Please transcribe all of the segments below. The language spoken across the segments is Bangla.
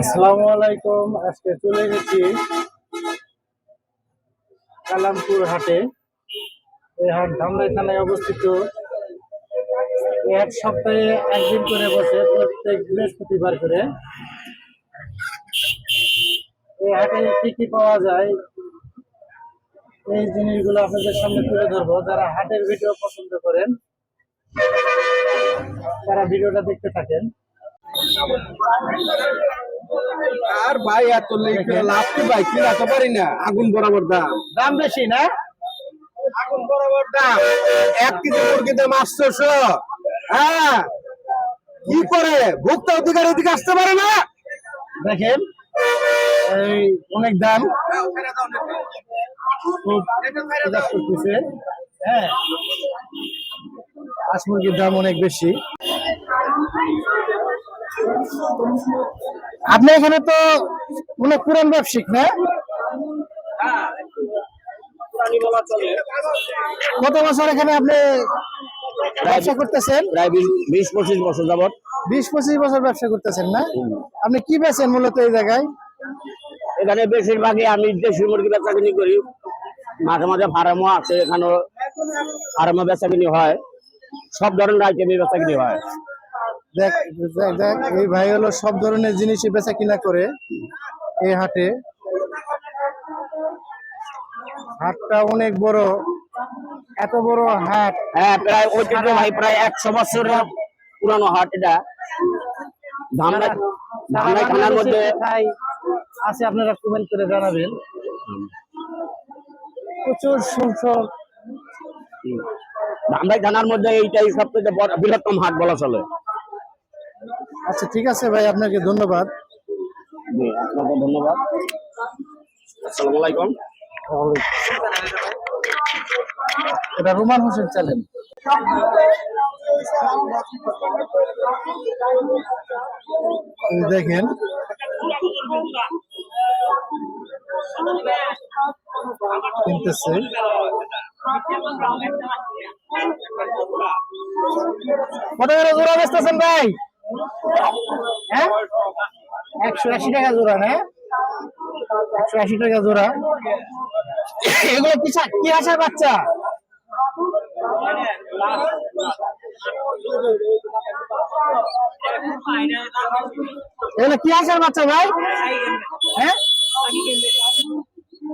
আসসালামু আলাইকুম, আজকে চলে গেছি কালামপুর হাটে। এই হাট ধামরাই থানায় অবস্থিত। হাট সপ্তাহে একদিন করে বসে, প্রত্যেক বৃহস্পতিবার করে। এই হাটে কি কি পাওয়া যায়? এই জিনিসগুলো আপনাদের সামনে তুলে ধরবো। যারা হাটের ভিডিও পছন্দ করেন, তারা ভিডিওটা দেখতে থাকেন। আর ভাই এত লাভ কি ভাই? কি রাখতে পারি না? আগুন বরাবর দাম দাম বেশি না? আগুন বরাবর দাম এক কেজি মুরগির দাম আটশোশো। হ্যাঁ। কি করে? ভোক্তা অধিকার এদিকে আসতে পারে না? দেখেন এই অনেক দাম। করতেছে। হ্যাঁ। হাঁস মুরগির দাম অনেক বেশি। আপনি এখানে তো অনেক পুরান ব্যবসায়িক না? কত বছর এখানে আপনি ব্যবসা করতেছেন? প্রায় বিশ পঁচিশ বছর যাবত বিশ পঁচিশ বছর ব্যবসা করতেছেন না? আপনি কি বেচেন মূলত এই জায়গায়? এখানে বেশিরভাগই আমি দেশি মুরগি বেচা কিনি করি। মাঝে মাঝে ফার্মও আছে এখানে ফার্মে বেচা কিনি হয়। সব ধরনের আইটেমই বেচা কিনি হয়। দেখ দেখ এই ভাই হলো সব ধরনের জিনিসই বেচা কিনা করে এই হাটে। হাটটা অনেক বড় এত বড় হাট। হ্যাঁ প্রায় ঐতিহ্য ভাই প্রায় একশো বছরের পুরানো হাট এটা। থানার মধ্যে আছে আপনারা কমেন্ট করে জানাবেন। প্রচুর সংখ্যক। ধামরাই থানার মধ্যে এইটাই সবথেকে বড় বৃহত্তম হাট বলা চলে। আচ্ছা ঠিক আছে ভাই আপনাকে ধন্যবাদ। আপনাকে ধন্যবাদ। আসসালামু আলাইকুম। এটা রোমান হোসেন চ্যানেল। দেখেন। কিনতেছে। কত জোড়া বেচতেছেন ভাই। হ্যাঁ? একশো আশি টাকা জোড়া, না? একশো আশি টাকা জোড়া। এগুলো কি কি আসার বাচ্চা? এগুলো কি আসার বাচ্চা ভাই? হ্যাঁ?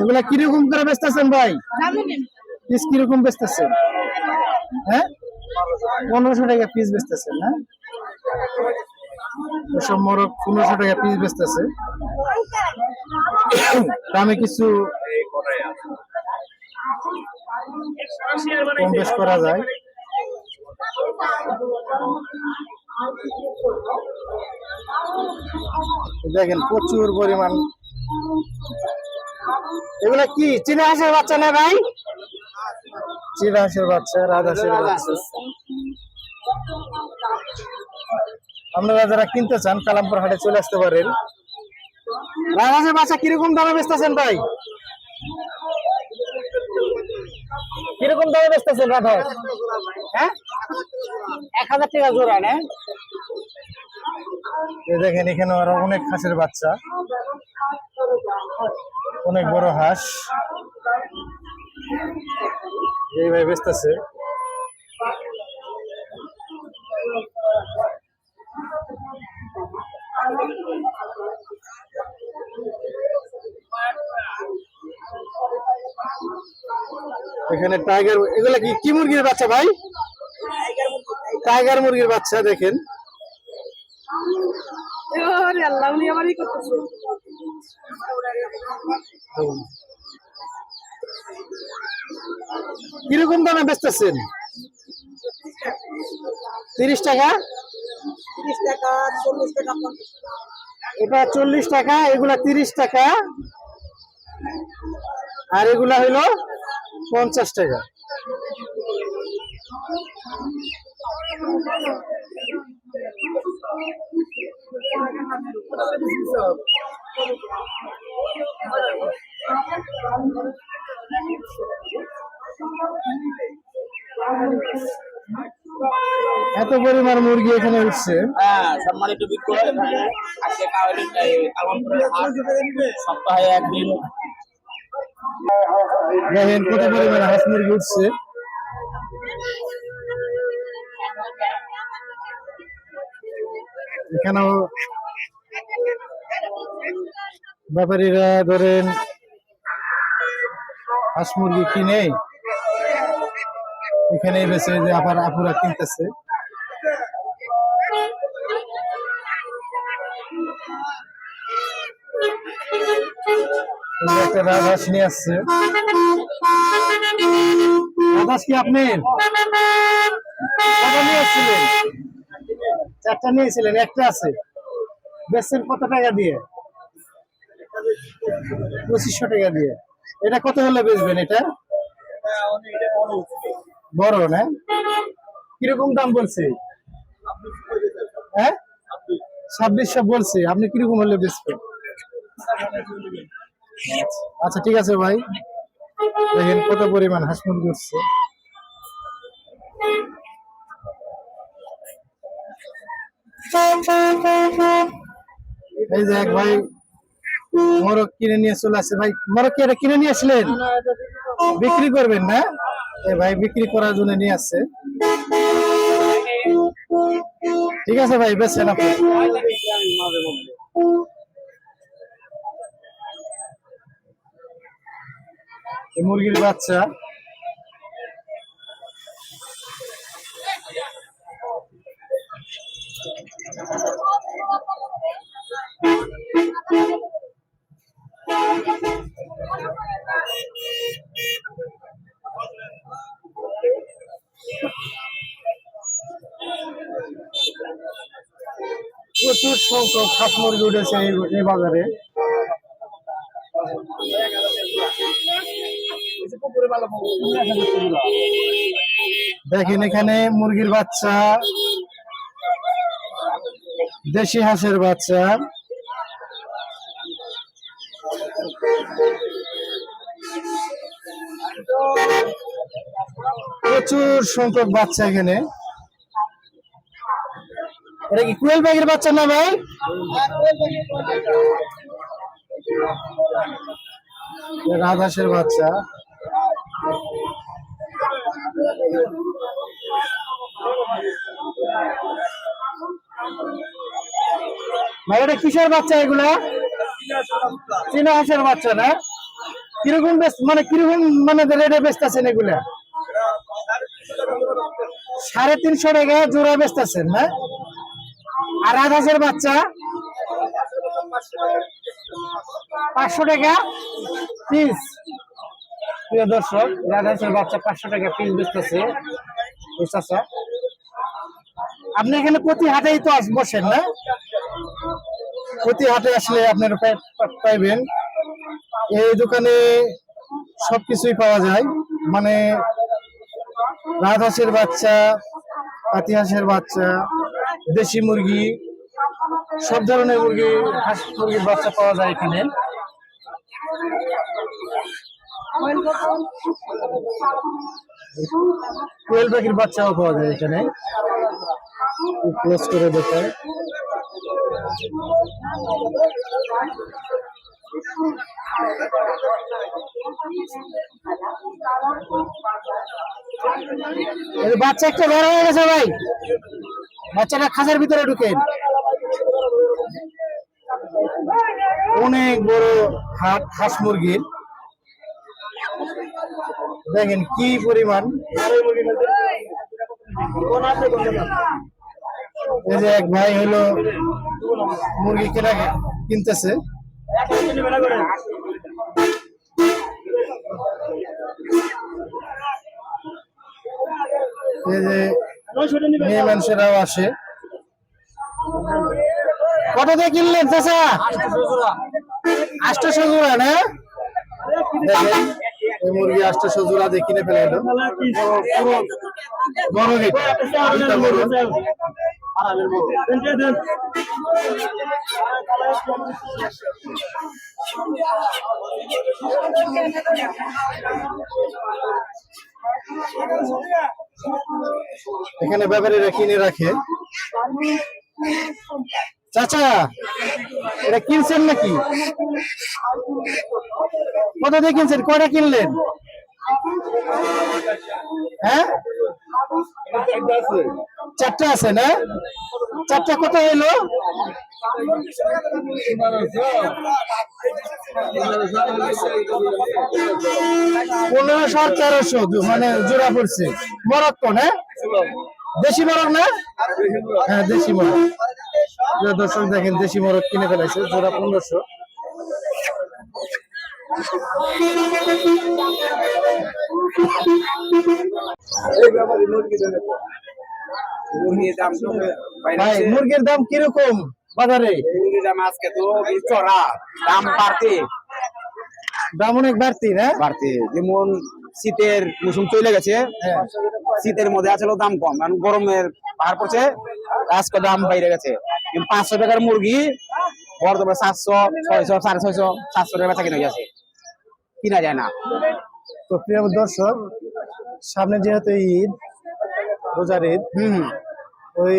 এগুলা কীরকম করে বেচতেছেন ভাই? পিস কীরকম বেচতেছেন? হ্যাঁ? পনেরোশো টাকা পিস বেচতেছেন না এসব মোরগ পনেরোশো টাকা পিস বেচতেছে। দামে কিছু কম বেশ করা যায়। দেখেন প্রচুর পরিমাণ এগুলা কি চীনা হাঁসের বাচ্চা না ভাই? চীনা হাঁসের বাচ্চা রাজহাঁসের বাচ্চা। আপনারা যারা কিনতে চান কালামপুর হাটে চলে আসতে পারেন। রাজহাঁসের বাচ্চা কীরকম দামে বেচতেছেন ভাই? কীরকম দামে বেচতেছেন রাজহাঁস হ্যাঁ? এক হাজার টাকা জোড়া না? দেখেন এখানে আরও অনেক হাঁসের বাচ্চা। অনেক বড় হাঁস। এইভাবে বেচতেছে। এখানে টাইগার এগুলা কি কি মুরগির বাচ্চা ভাই? টাইগার মুরগির বাচ্চা, দেখেন। কীরকম দামে বেচতেছেন তিরিশ টাকা? তিরিশ টাকা চল্লিশ টাকা টাকা। এটা চল্লিশ টাকা এগুলা তিরিশ টাকা। আর এগুলা হইল পঞ্চাশ টাকা। এত পরিমাণ মুরগি এখানে উঠছে। হ্যাঁ সম্মানিত বিক্রয় এখানে আজকে কাওয়ালি কালামপুরের হাট সপ্তাহে একদিন। দেখেন কত পরিমাণ হাঁস মুরগি উঠছে। এখানেও ব্যাপারীরা ধরেন, হাঁস মুরগি কিনে এখানে বেছে যে আবার আপুরা কিনতেছে। একটা নিয়ে আসছে। কি আপনি আসছিলেন? চারটা নিয়েছিলেন একটা আছে। বেচছেন কত টাকা দিয়ে? পঁচিশশো টাকা দিয়ে। এটা কত হলে বেচবেন এটা? বড় না? কীরকম দাম বলছে? হ্যাঁ? ছাব্বিশশো বলছে। আপনি কীরকম হলে বেচবেন? আচ্ছা ঠিক আছে ভাই। দেখেন কত পরিমাণ হাঁস উঠছে। এই যে এক ভাই মোরগ কিনে নিয়ে চলে আসছে। ভাই মোরগ কিনে নিয়ে আসলেন? বিক্রি করবেন না? ভাই, বিক্রি করার জন্য নিয়ে আসছে। ঠিক আছে ভাই এই মুরগির বাচ্চা। প্রচুর সংখ্যক হাঁস মুরগি উঠেছে এই বাজারে। দেখেন এখানে মুরগির বাচ্চা দেশি হাঁসের বাচ্চা। প্রচুর সংখ্যক বাচ্চা এখানে। এটা কি কুয়েল ব্যাগের বাচ্চা না ভাই? রাজহাঁসের বাচ্চা। ভাই, এটা কিসের বাচ্চা এগুলা? চীনা হাঁসের বাচ্চা না? কীরকম মানে কীরকম মানে রেটে বেচতেছেন এগুলা? সাড়ে তিনশো টাকা জোড়া বেচতেছেন না? আর রাজহাঁসের বাচ্চা? পাঁচশো টাকা পিস প্রিয় দর্শক রাজহাঁসের বাচ্চা পাঁচশো টাকা পিস চাচা আপনি এখানে প্রতি হাটেই তো বসেন না? প্রতি হাটে আসলে আপনারা পাইবেন। এই দোকানে সবকিছুই পাওয়া যায়। মানে রাজহাঁসের বাচ্চা পাতি হাঁসের বাচ্চা, দেশি মুরগি, সব ধরনের মুরগি, হাঁস মুরগির বাচ্চা পাওয়া যায় এখানে। কোয়েল পাখির বাচ্চাও পাওয়া যায় এখানে। করে বাচ্চা একটা বড় হয়ে গেছে ভাই। বাচ্চাটা খাঁচার ভিতরে ঢুকেন। অনেক বড় হাট, হাঁস মুরগির। দেখেন কি পরিমাণ। এই যে এক ভাই হলো মুরগি কেনা কিনতেছে। এই যে মেয়ে মানুষেরাও আসে। কত দিয়ে কিনলেন চাচা? আটশোশো জোড়া না? মুরগি আটশোশো জোড়া দিয়ে কিনে ফেলে দুইটা বড়। এখানে ব্যাপারীরা কিনে রাখে। চাচা এটা কিনছেন নাকি? কত দিয়ে কিনছেন? কয়টা কিনলেন? হ্যাঁ? চারটা আছে, না? চারটা কত হইল? পনেরোশো আর তেরোশো মানে জোড়া পড়ছে। মরক না? দেশি মরক না? হ্যাঁ দেশি মরক দর্শক, দেখেন দেশি মরক কিনে ফেলেছে, জোড়া পনেরোশো। মুরগির দাম ভাই মুরগির দাম কীরকম বাজারে? মুরগির দাম আজকে তো চড়া দাম বাড়তে। দাম অনেক বাড়তি না? বাড়তি। যেমন শীতের মৌসুম চলে গেছে হ্যাঁ। শীতের মধ্যে আসলে দাম কম কারণ গরমের পাহাড় পড়ছে আজকে দাম বাইরে গেছে। পাঁচশো টাকার মুরগি বর্তমানে সাতশো ছয়শো সাড়ে ছয়শো সাতশো টাকা বেচা কিনে গেছে। কিনা যায় না। তো প্রিয় দর্শক সামনে যেহেতু ঈদ রোজার ঈদ ওই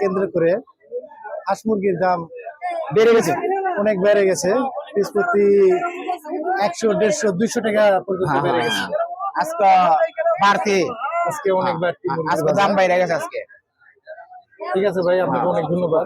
কেন্দ্র করে হাঁস মুরগির দাম বেড়ে গেছে? অনেক বেড়ে গেছে। পিস প্রতি একশো দেড়শো দুইশো টাকা পর্যন্ত হ্যাঁ, বেড়ে হ্যাঁ, গেছে। হ্যাঁ। আজকে বাড়তে। আজকে অনেক বাড়তি। আজকে। দাম বাইরে গেছে আজকে। ঠিক আছে ভাই আপনাকে অনেক ধন্যবাদ।